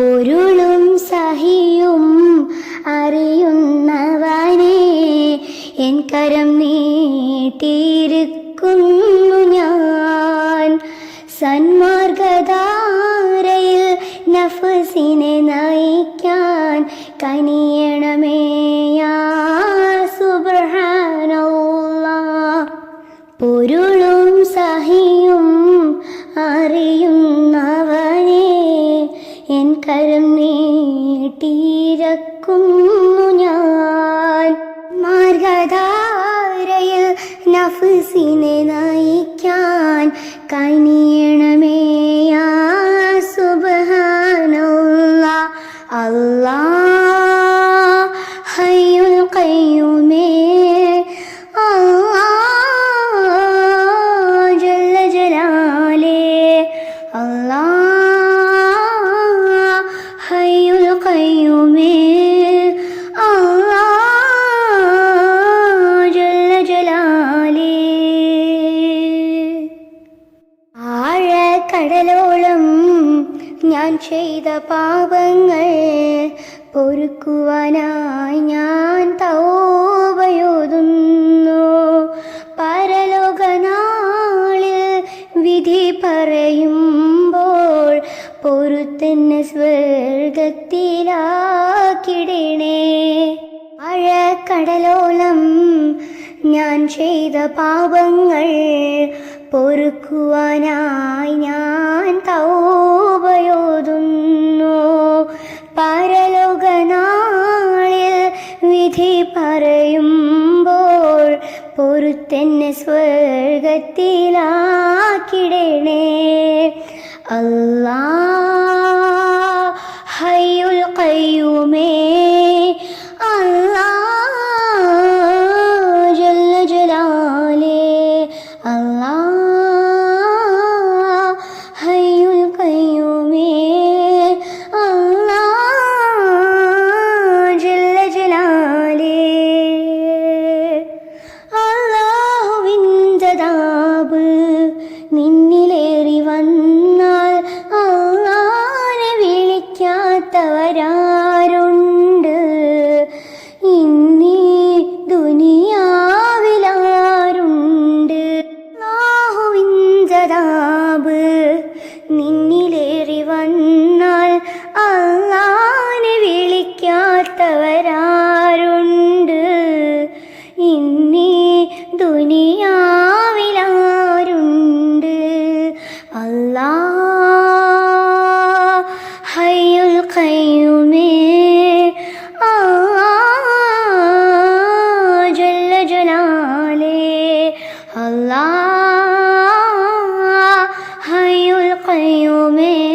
പൊരുളും സഹിയും അറിയുന്നവനെ എൻ കരം നീട്ടിയിരിക്കുന്നു ഞാൻ. സന്മാർഗധാരയിൽ നഫസിനെ നയിക്കാൻ കനിയണമേ യാ പൊരു എൻ കരം നീട്ടിരക്കുന്നു ഞാൻ. മാർഗധാരയിൽ നഫ്സിനെ നയിക്കാൻ കനിയണമേ യാ സുബ്ഹാനല്ലാഹ് ആഴക്കടലോളം ഞാൻ ചെയ്ത പാപങ്ങൾ പൊറുക്കുവാനായി ഞാൻ തൗബയോതുന്നു പരലോകനാളിൽ വിധി പറയുമ്പോൾ പൊറുത്തന്നെ സ്വർഗത്തിലാക്കിടണേ ഞാൻ ചെയ്ത പാപങ്ങൾ പൊറുക്കുവാനായി ഞാൻ തൗബയോതുന്നു പരലോകനാളിൽ വിധി പറയുമ്പോൾ പൊറുത്തെന്നെ സ്വർഗത്തിലാക്കിടണേ. അല്ലാ ഹയ്യുൽ ഖയ്യൂമേ. ദുനിയാവിലാരുണ്ട്. അല്ലാ ഹയ്യുൽ ഖയ്യൂമേ. ജല്ല ജലാലേ. അല്ലാ ഹയ്യുൽ ഖയ്യൂമേ.